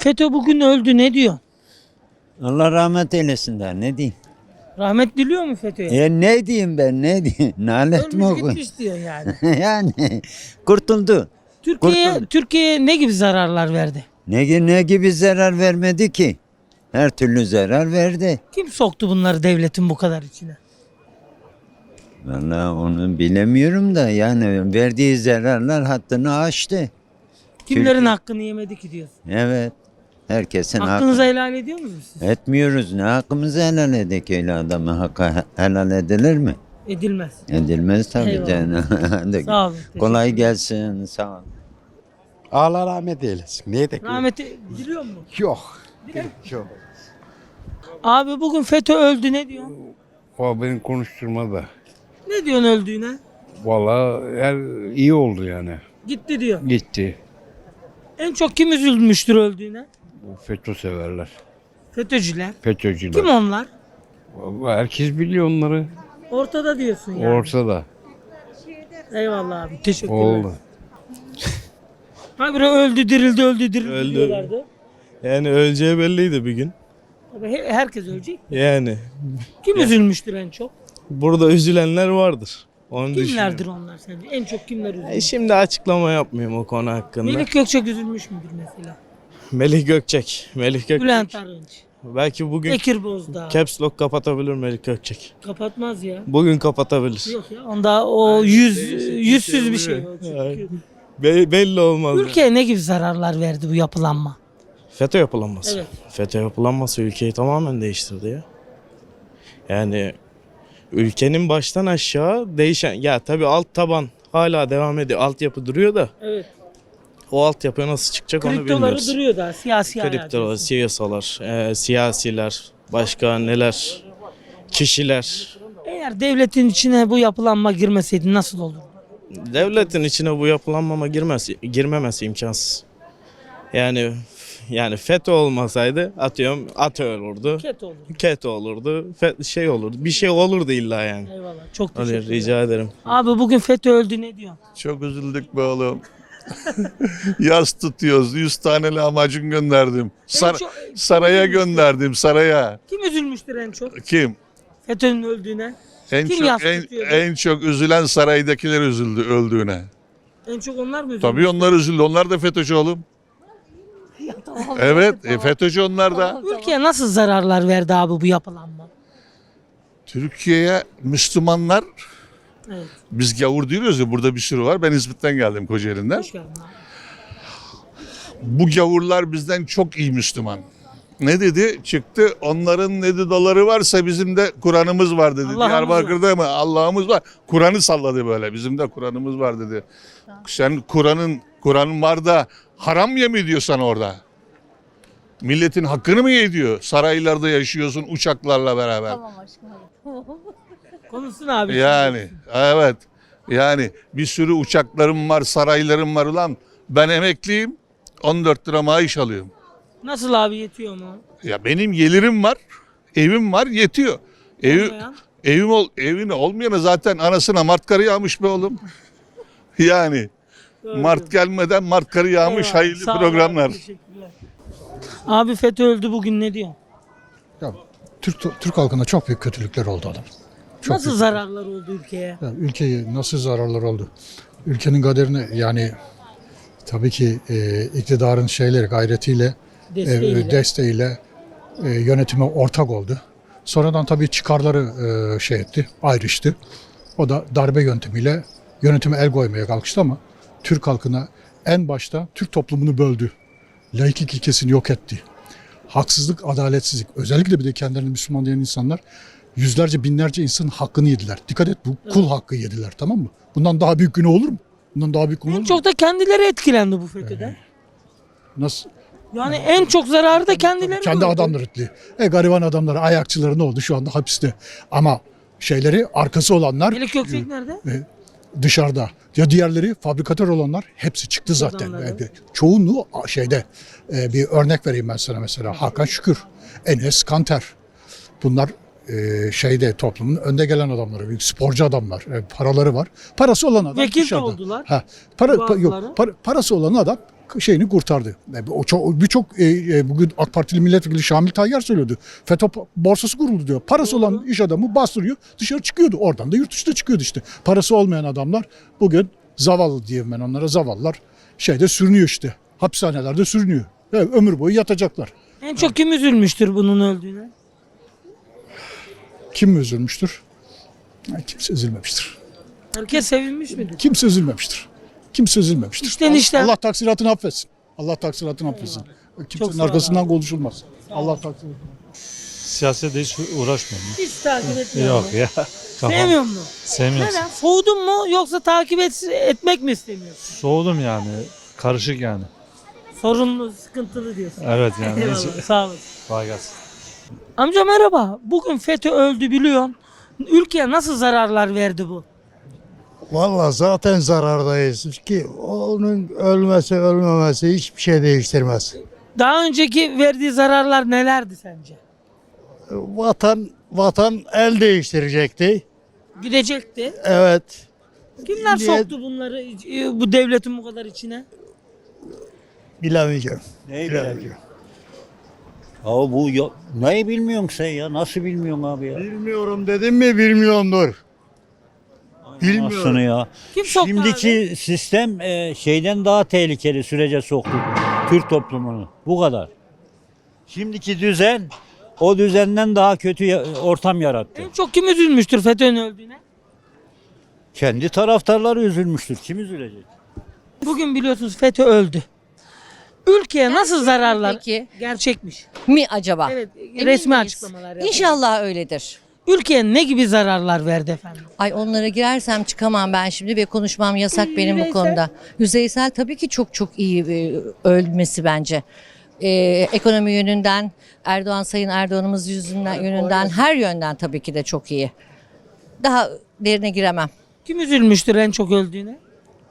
FETÖ bugün öldü ne diyor? Allah rahmet eylesin der. Ne diyeyim? Rahmet diliyor mu FETÖ'ye? Ya ne diyeyim ben ne diyeyim? Nalet mi Ölmüş okuyayım? gitmiş diyor yani. yani kurtuldu. Türkiye'ye Kurtuldu. Türkiye'ye ne gibi zararlar verdi? Ne, gi- ne gibi zarar vermedi ki? Her türlü zarar verdi. Kim soktu bunları devletin bu kadar içine? Vallahi onu bilemiyorum da yani verdiği zararlar hattını aştı. Kimlerin Türkiye- hakkını yemedi ki diyorsun? Evet. Herkesin Hakkınızı hakkı. helal ediyor musunuz siz? Etmiyoruz. Ne hakkımızı helal edek öyle adamı hakkı he- helal edilir mi? Edilmez. Edilmez tabii Eyvallah. canım. Hadi. Sağ olun. Kolay gelsin. Sağ ol. Allah rahmet eylesin. Neye de Rahmeti diliyor mu? Yok. Yok. Abi bugün FETÖ öldü ne diyor? O beni konuşturmadı. Ne diyorsun öldüğüne? Valla her iyi oldu yani. Gitti diyor. Gitti. En çok kim üzülmüştür öldüğüne? FETÖ severler. FETÖ'cüler. FETÖ'cüler. Kim onlar? Vallahi Herkes biliyor onları. Ortada diyorsun yani. Ortada. Eyvallah abi. Teşekkürler. Oldu. Habire öldü dirildi öldü dirildi Öldü. diyorlardı. Yani öleceği belliydi bir gün. Tabii he- herkes ölecek. Yani Kim üzülmüştür en çok? burada üzülenler vardır. Onu Kimlerdir düşünüyorum. onlar sence? En çok kimler üzülmüş? E şimdi açıklama yapmayayım o konu hakkında. Melih, Gökçek üzülmüş müdür mesela? Gökçek. Melih Gökçek. Bülent Arınç. Belki bugün Bekir Bozdağ. Caps Lock kapatabilir Melih Gökçek. Kapatmaz ya. Bugün kapatabilir. Yok ya. Onda o yüz değişik bir yüzsüz bir şey. Yani. Be- belli olmaz. yani. Ülkeye ne gibi zararlar verdi bu yapılanma? FETÖ yapılanması. Evet. FETÖ yapılanması ülkeyi tamamen değiştirdi ya. Yani ülkenin baştan aşağı değişen ya tabii alt taban hala devam ediyor. Altyapı duruyor da Evet. O altyapı nasıl çıkacak onu Kriptoları bilmiyoruz. duruyor da siyasi Kriptolar, alakası. siyasalar, e, siyasiler, başka neler, kişiler. Eğer devletin içine bu yapılanma girmeseydi nasıl olur? Devletin içine bu yapılanmama girmesi, girmemesi imkansız. Yani yani FETÖ olmasaydı atıyorum ATÖ olurdu. Ket olur. KET olurdu, fe- şey olurdu. Bir şey olurdu illa yani. Eyvallah. Çok Hadi teşekkür ederim. rica ederim. Abi bugün FETÖ öldü ne diyor? Çok üzüldük be oğlum. Yaz tutuyoruz. 100 tane lahmacun gönderdim. Sar- çok- saraya gönderdim saraya. Kim üzülmüştür en çok? Kim? FETÖ'nün öldüğüne. En Kim yas çok en, tutuyordu? en çok üzülen saraydakiler üzüldü öldüğüne. En çok onlar mı üzülmüş? Tabii onlar üzüldü. Onlar da FETÖ'cü oğlum. Evet, e, FETÖ'cü onlar da. Ülkeye nasıl zararlar verdi abi bu yapılanma? Türkiye'ye Müslümanlar Evet. biz gavur diyoruz ya burada bir sürü var. Ben İzmit'ten geldim Kocaeli'nden. Hoş geldin abi. Bu gavurlar bizden çok iyi Müslüman. Ne dedi? Çıktı onların ne dedi doları varsa bizim de Kur'an'ımız var dedi. Allah'ımız Diyarbakır'da mı? Allah'ımız var. Kur'an'ı salladı böyle. Bizim de Kur'an'ımız var dedi. Sen Kur'an'ın Kur'an'ın var da haram ya mı ediyorsan orada? Milletin hakkını mı ediyor? Saraylarda yaşıyorsun uçaklarla beraber. Konuşsun abi. Yani evet. Yani bir sürü uçaklarım var, saraylarım var ulan. Ben emekliyim. 14 lira maaş alıyorum. Nasıl abi yetiyor mu? Ya benim gelirim var, evim var, yetiyor. Evi, Olmayan? evim ol, evin olmayana zaten anasına Mart karı yağmış be oğlum. Yani Mart gelmeden Mart karı yağmış Eyvallah. hayırlı Sağ ol programlar. Abi, teşekkürler. abi FETÖ öldü bugün ne diyor? Ya, Türk, Türk halkına çok büyük kötülükler oldu adam. Çok nasıl büyük. zararlar oldu ülkeye? Ya, ülkeyi nasıl zararlar oldu? Ülkenin kaderini yani tabii ki e, iktidarın şeyleri gayretiyle, e, Desteğiyle. desteğiyle e, yönetime ortak oldu. Sonradan tabii çıkarları e, şey etti, ayrıştı. O da darbe yöntemiyle yönetime el koymaya kalkıştı ama Türk halkına en başta Türk toplumunu böldü. Laiklik ilkesini yok etti. Haksızlık, adaletsizlik. Özellikle bir de kendilerini Müslüman diyen insanlar yüzlerce binlerce insanın hakkını yediler. Dikkat et bu kul hakkı yediler tamam mı? Bundan daha büyük günah olur mu? Bundan daha büyük olur en mu? çok da kendileri etkilendi bu FETÖ'den. Nasıl? Yani en çok zararı da kendileri Kendi gördü. adamları. E gariban adamları, ayakçıları ne oldu? Şu anda hapiste. Ama şeyleri arkası olanlar Melih Gökçek nerede? dışarıda. Ya diğerleri fabrikatör olanlar hepsi çıktı zaten. E, Çoğunluğu şeyde e, bir örnek vereyim ben sana mesela. Hakan Şükür, Enes Kanter. Bunlar e, şeyde toplumun önde gelen adamları, büyük sporcu adamlar. E, paraları var. Parası olan adam Vekil dışarıda. oldular. Ha, para, pa- yok, para- parası olan adam şeyini kurtardı. E, O çok birçok e, e, bugün AK Partili milletvekili Şamil Tayyar söylüyordu. FETÖ borsası kuruldu diyor. Parası olan iş adamı bastırıyor, dışarı çıkıyordu. Oradan da yurt dışına çıkıyordu işte. Parası olmayan adamlar bugün zavallı diyeyim ben onlara zavallılar. Şeyde sürünüyor işte. Hapishanelerde sürünüyor. E, ömür boyu yatacaklar. En çok kim üzülmüştür bunun öldüğüne? Kim üzülmüştür? Kimse üzülmemiştir. Herkes sevinmiş midir? Kimse üzülmemiştir. Kimse üzülmemiştir. İşten işten. Allah taksiratını affetsin. Allah taksiratını affetsin. Kimsenin ol arkasından konuşulmaz. Allah taksiratını Siyasete hiç uğraşmıyorum. Hiç takip etmiyor. Yok ya. Kafam Sevmiyor musun? sevmiyorum. Neden? Soğudun mu yoksa takip et, etmek mi istemiyorsun? Soğudum yani. Karışık yani. Sorunlu, sıkıntılı diyorsun. Evet yani. Hiç... Eyvallah, sağ olasın. Kolay gelsin. Amca merhaba. Bugün FETÖ öldü biliyorsun. Ülkeye nasıl zararlar verdi bu? Vallahi zaten zarardayız ki onun ölmesi ölmemesi hiçbir şey değiştirmez. Daha önceki verdiği zararlar nelerdi sence? Vatan vatan el değiştirecekti. Gidecekti. Evet. Kimler Niye- soktu bunları e, bu devletin bu kadar içine? Bilemeyeceğim. Neyi Bilemeyeceğim. Ya bu ya, neyi bilmiyorsun sen ya? Nasıl bilmiyorsun abi ya? Bilmiyorum dedim mi bilmiyorumdur. Bilmiyorum. Ya. Kim soktu abi? Şimdiki sistem e, şeyden daha tehlikeli sürece soktu Türk toplumunu. Bu kadar. Şimdiki düzen o düzenden daha kötü ya- ortam yarattı. En çok kim üzülmüştür FETÖ'nün öldüğüne? Kendi taraftarları üzülmüştür. Kim üzülecek? Bugün biliyorsunuz FETÖ öldü. Ülkeye nasıl zararlar? Peki Gerçekmiş. mi acaba? Evet, Emin resmi miyiz? açıklamalar yapıldı. İnşallah öyledir. Ülkeye ne gibi zararlar verdi efendim? Ay onlara girersem çıkamam ben şimdi ve konuşmam yasak benim bu konuda. Yüzeysel tabii ki çok çok iyi e, ölmesi bence. Ee, ekonomi yönünden, Erdoğan Sayın Erdoğan'ımız yüzünden yönünden her yönden tabii ki de çok iyi. Daha derine giremem. Kim üzülmüştür en çok öldüğüne?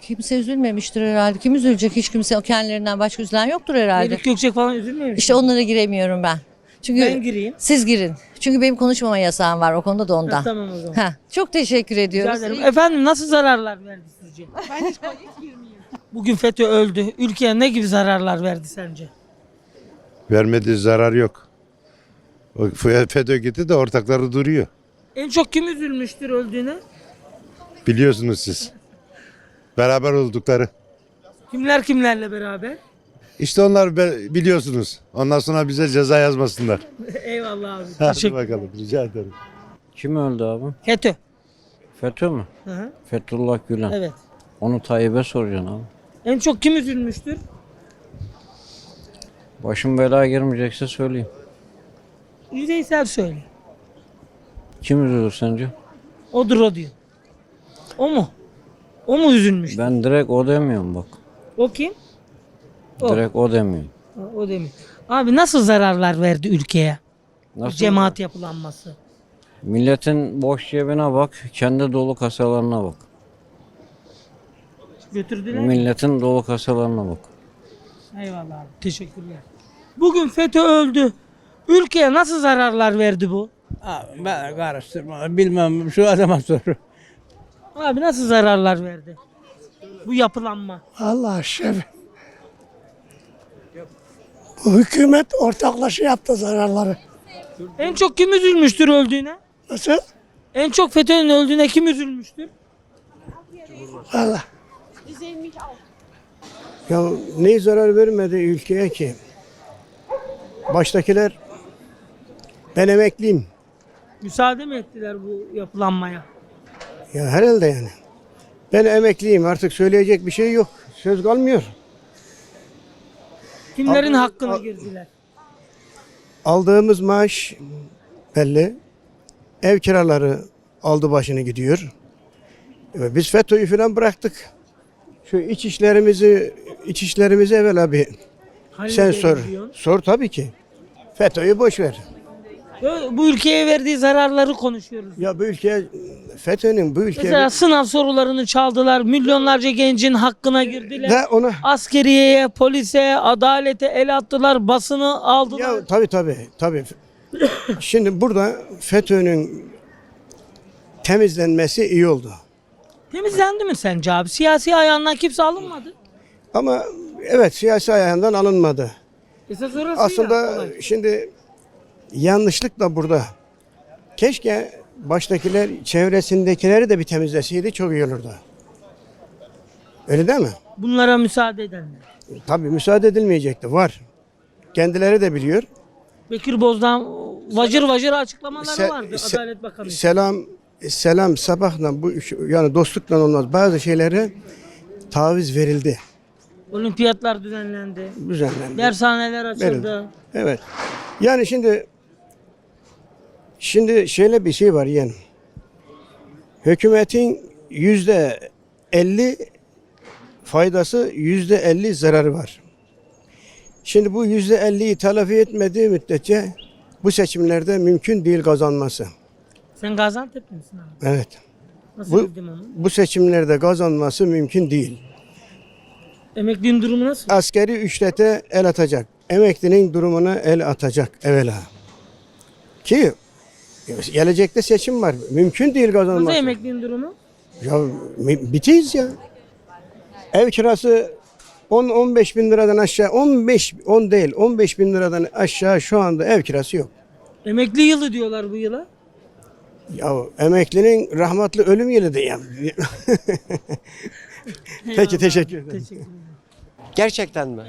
Kimse üzülmemiştir herhalde. Kim üzülecek? Hiç kimse o kendilerinden başka üzülen yoktur herhalde. Melik Gökçek falan üzülmemiş. İşte onlara giremiyorum ben. Çünkü Ben gireyim. siz girin. Çünkü benim konuşmama yasağım var o konuda da ondan. Ha, tamam o zaman. Heh, çok teşekkür Rica ediyoruz. ederim. Efendim nasıl zararlar verdi sizce? Ben hiç Bugün FETÖ öldü. Ülkeye ne gibi zararlar verdi sence? Vermediği zarar yok. O FETÖ gitti de ortakları duruyor. En çok kim üzülmüştür öldüğüne? Biliyorsunuz siz. Beraber oldukları. Kimler kimlerle beraber? İşte onlar be- biliyorsunuz. Ondan sonra bize ceza yazmasınlar. Eyvallah abi. Hadi Teşekkür bakalım rica ederim. Kim öldü abi? FETÖ. FETÖ mü? Hı hı. Fethullah Gülen. Evet. Onu Tayyip'e soracaksın abi. En çok kim üzülmüştür? Başım belaya girmeyecekse söyleyeyim. Yüzeysel söyle. Kim üzülür sence? Odur o diyor. O mu? O mu üzülmüş? Ben direkt o demiyorum bak. O kim? O. Direkt o demiyorum. O, o demek. Abi nasıl zararlar verdi ülkeye? Nasıl? Cemaat yapılanması. Milletin boş cebine bak, kendi dolu kasalarına bak. Götürdüler. mi? Milletin dolu kasalarına bak. Eyvallah abi. Teşekkürler. Bugün FETÖ öldü. Ülkeye nasıl zararlar verdi bu? Abi ben karıştırma. Bilmem şu adama sor. Abi nasıl zararlar verdi? Bu yapılanma. Allah şef. Bu hükümet ortaklaşa yaptı zararları. En çok kim üzülmüştür öldüğüne? Nasıl? En çok FETÖ'nün öldüğüne kim üzülmüştür? Allah. Ya ne zarar vermedi ülkeye ki? Baştakiler ben emekliyim. Müsaade mi ettiler bu yapılanmaya? Ya herhalde yani. Ben emekliyim artık söyleyecek bir şey yok. Söz kalmıyor. Kimlerin Abi, hakkını a- girdiler? Aldığımız maaş belli. Ev kiraları aldı başını gidiyor. E, Biz FETÖ'yü falan bıraktık. Şu iç işlerimizi iç işlerimizi evvela bir sen Halledelim sor. diyorsun. Sor tabii ki. FETÖ'yü boş ver. Bu ülkeye verdiği zararları konuşuyoruz. Ya bu ülke FETÖ'nün bu ülke Mesela sınav sorularını çaldılar. Milyonlarca gencin hakkına girdiler. de ona Askeriyeye, polise, adalete el attılar. Basını aldılar. ya tabii tabii tabii. Şimdi burada FETÖ'nün temizlenmesi iyi oldu. Temizlendi mi sence abi? Siyasi ayağından kimse alınmadı. Ama Evet siyasi ayağından alınmadı. Esas orası Aslında şimdi yanlışlık da burada. Keşke baştakiler çevresindekileri de bir temizleseydi çok iyi olurdu. Öyle değil mi? Bunlara müsaade edenler. Tabii müsaade edilmeyecekti. Var. Kendileri de biliyor. Bekir Bozdağ vacır vacır açıklamaları Se- vardı se- Adalet Bakanı. Selam selam sabahla bu iş- yani dostlukla olmaz. Bazı şeylere taviz verildi. Olimpiyatlar düzenlendi. Düzenlendi. Dershaneler açıldı. Verildi. Evet. Yani şimdi şimdi şöyle bir şey var yani. Hükümetin yüzde elli faydası yüzde elli zararı var. Şimdi bu yüzde elliyi telafi etmediği müddetçe bu seçimlerde mümkün değil kazanması. Sen Gaziantep misin abi? Evet. Nasıl Bu- onu? Bu seçimlerde kazanması mümkün değil. Emeklinin durumu nasıl? Askeri ücrete el atacak. Emeklinin durumuna el atacak evvela. Ki gelecekte seçim var. Mümkün değil Nasıl kazanması. emeklinin durumu? Ya bitiyiz ya. Ev kirası 10-15 bin liradan aşağı 15 10 değil 15 bin liradan aşağı şu anda ev kirası yok. Emekli yılı diyorlar bu yıla. Ya emeklinin rahmetli ölüm yılı diyeyim. Peki Eyvallah. teşekkür ederim. Teşekkür ederim. Gerçekten mi?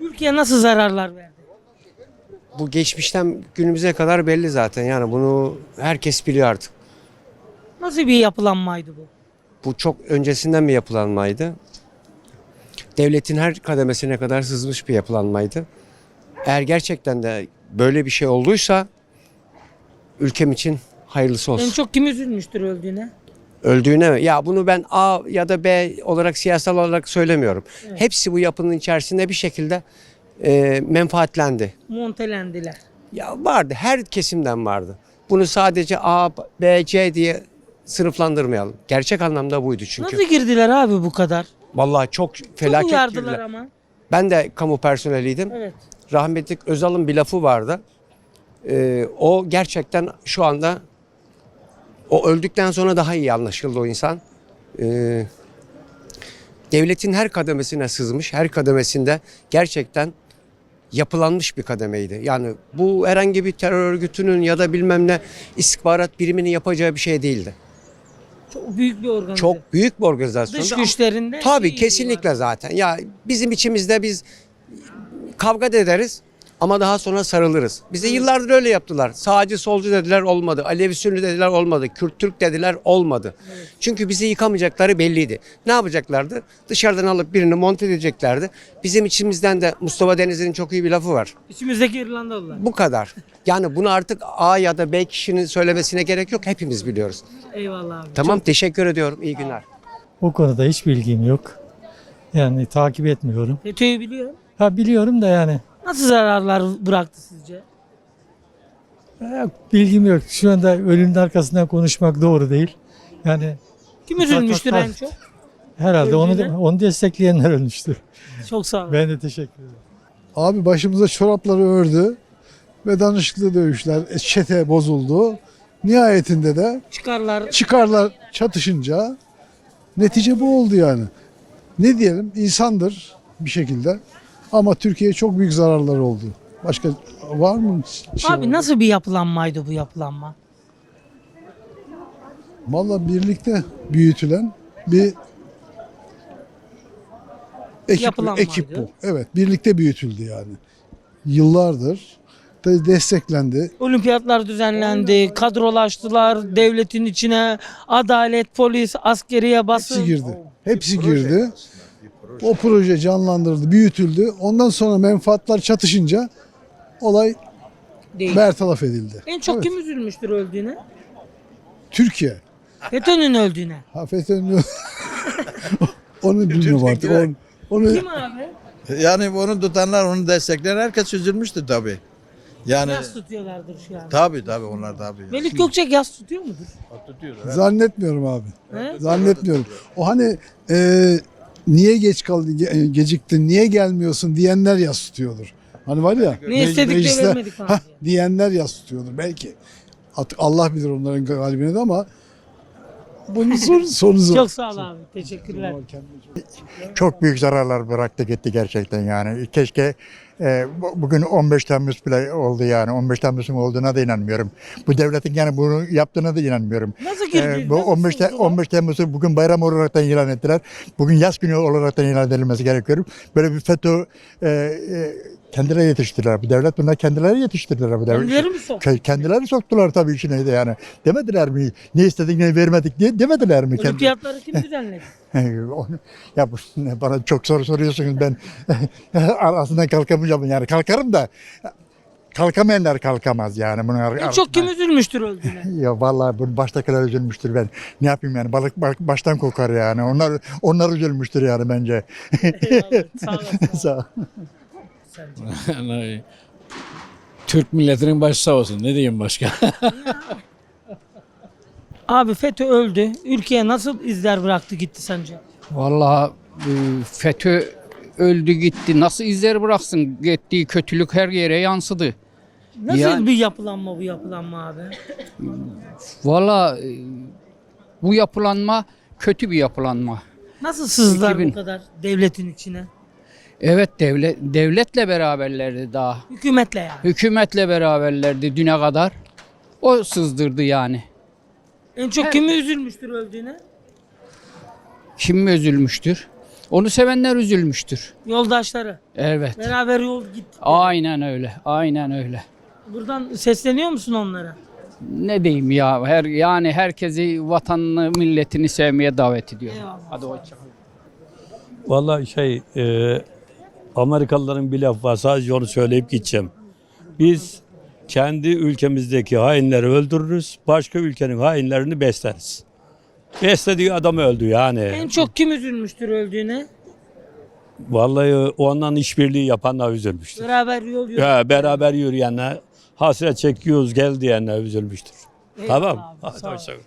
Ülkeye nasıl zararlar verdi? Bu geçmişten günümüze kadar belli zaten. Yani bunu herkes biliyor artık. Nasıl bir yapılanmaydı bu? Bu çok öncesinden bir yapılanmaydı. Devletin her kademesine kadar sızmış bir yapılanmaydı. Eğer gerçekten de böyle bir şey olduysa ülkem için hayırlısı olsun. En çok kim üzülmüştür öldüğüne? Öldüğüne mi? Ya bunu ben A ya da B olarak siyasal olarak söylemiyorum. Evet. Hepsi bu yapının içerisinde bir şekilde e, menfaatlendi. Montelendiler. Ya vardı. Her kesimden vardı. Bunu sadece A, B, C diye sınıflandırmayalım. Gerçek anlamda buydu çünkü. Nasıl girdiler abi bu kadar? Vallahi çok Çok felaket uyardılar girdiler. ama. Ben de kamu personeliydim. Evet. Rahmetli Özal'ın bir lafı vardı. Ee, o gerçekten şu anda o öldükten sonra daha iyi anlaşıldı o insan. Ee, devletin her kademesine sızmış, her kademesinde gerçekten yapılanmış bir kademeydi. Yani bu herhangi bir terör örgütünün ya da bilmem ne istihbarat biriminin yapacağı bir şey değildi. Çok büyük bir organizasyon. Çok büyük bir organizasyon. Dış güçlerinde. Tabii kesinlikle var. zaten. Ya bizim içimizde biz kavga da ederiz ama daha sonra sarılırız. Bize yıllardır öyle yaptılar. Sağcı solcu dediler olmadı. Alevi Sünni dediler olmadı. Kürt Türk dediler olmadı. Çünkü bizi yıkamayacakları belliydi. Ne yapacaklardı? Dışarıdan alıp birini monte edeceklerdi. Bizim içimizden de Mustafa Denizli'nin çok iyi bir lafı var. İçimizdeki İrlandalılar. Bu kadar. Yani bunu artık A ya da B kişinin söylemesine gerek yok. Hepimiz biliyoruz. Eyvallah abi. Tamam teşekkür ediyorum. İyi günler. O konuda hiç bilgim yok. Yani takip etmiyorum. FETÖ'yü biliyor. Ha biliyorum da yani Nasıl zararlar bıraktı sizce? bilgim yok. Şu anda ölümün arkasından konuşmak doğru değil. Yani Kim üzülmüştür en çok? herhalde onu onu destekleyenler ölmüştür. Çok sağ olun. Ben de teşekkür ederim. Abi başımıza çorapları ördü ve danışıklı dövüşler, e, çete bozuldu. Nihayetinde de Çıkarlar. çıkarlar çatışınca netice bu oldu yani. Ne diyelim insandır bir şekilde ama Türkiye'ye çok büyük zararları oldu. Başka var mı? şey Abi nasıl bir yapılanmaydı bu yapılanma? Valla birlikte büyütülen bir ekip, ekip bu. Evet birlikte büyütüldü yani. Yıllardır da desteklendi. Olimpiyatlar düzenlendi, kadrolaştılar, devletin içine adalet, polis, askeriye basın. Hepsi girdi. Hepsi girdi. O proje canlandırıldı, büyütüldü. Ondan sonra menfaatler çatışınca olay Değil. bertaraf edildi. En çok Evet. kim üzülmüştür öldüğüne? Türkiye. FETÖ'nün öldüğüne. Ha FETÖ'nün onu bilmiyorum artık. Onu, onu Kim abi? Yani onu tutanlar, onu destekleyen herkes üzülmüştü tabii. Yani Yas tutuyorlardır şu an. tabii tabii onlar tabii. Melik Gökçek yas tutuyor mudur? zannetmiyorum abi. He? Zannetmiyorum. O hani e, niye geç kaldı, ge- geciktin, niye gelmiyorsun diyenler yas tutuyordur. Hani var ya. Ne istedik de mecliste- vermedik diye. diyenler yas tutuyordur belki. Allah bilir onların kalbine de ama Bunun sonu, sonu zor. Çok sağ ol abi. Teşekkürler. Çok büyük zararlar bıraktı gitti gerçekten yani. Keşke e, bu- bugün 15 Temmuz bile oldu yani. 15 Temmuz'un olduğuna da inanmıyorum. Bu devletin yani bunu yaptığına da inanmıyorum. Nasıl girdi? E, bu Nasıl 15 te- sızdılar? 15 Temmuz'u bugün bayram olarak da ilan ettiler. Bugün yaz günü olarak da ilan edilmesi gerekiyor. Böyle bir FETÖ e, e, kendileri yetiştirdiler. Bu devlet bunlar kendileri yetiştirdiler bu devlet. Kendileri mi soktu? Ke- Kendileri soktular tabii içine de yani. Demediler mi? Ne istedik ne vermedik diye demediler mi? Olimpiyatları kim düzenledi? Ya bu, bana çok soru soruyorsunuz ben arasından kalkamayacağım yani kalkarım da kalkamayanlar kalkamaz yani bunun En çok kim üzülmüştür öldüğüne? ya vallahi bu baştakiler üzülmüştür ben. Ne yapayım yani balık, balık baştan kokar yani. Onlar onlar üzülmüştür yani bence. Eyvallah. Sağ olasın. Sağ ol. Türk milletinin başı sağ olsun. Ne diyeyim başka? Abi FETÖ öldü. Ülkeye nasıl izler bıraktı gitti sence? Vallahi e, FETÖ öldü gitti. Nasıl izler bıraksın? Gittiği kötülük her yere yansıdı. Nasıl Yani- bir yapılanma bu yapılanma abi? Valla e, bu yapılanma kötü bir yapılanma. Nasıl sızdılar 2000. bu kadar devletin içine? Evet devlet devletle beraberlerdi daha. Hükümetle yani. Hükümetle beraberlerdi düne kadar. O sızdırdı yani. En çok kimi üzülmüştür öldüğüne? Kim mi üzülmüştür? Onu sevenler üzülmüştür. Yoldaşları. Evet. Beraber yol gitti. Aynen öyle. Aynen öyle. Buradan sesleniyor musun onlara? Ne diyeyim ya? Her yani herkesi vatanını, milletini sevmeye davet ediyorum. Eyvallah. Hadi hoşçakalın. Vallahi şey e, Amerikalıların bir lafı var sadece onu söyleyip gideceğim. Biz kendi ülkemizdeki hainleri öldürürüz, başka ülkenin hainlerini besleriz. Beslediği adam öldü yani. En çok kim üzülmüştür öldüğüne? Vallahi ondan işbirliği yapanlar üzülmüştür. Beraber yol yürü. Ya beraber yürüyenler, hasret çekiyoruz gel diyenler üzülmüştür. Eyvallah tamam. abi, Hadi sağ ol. hoşça kal.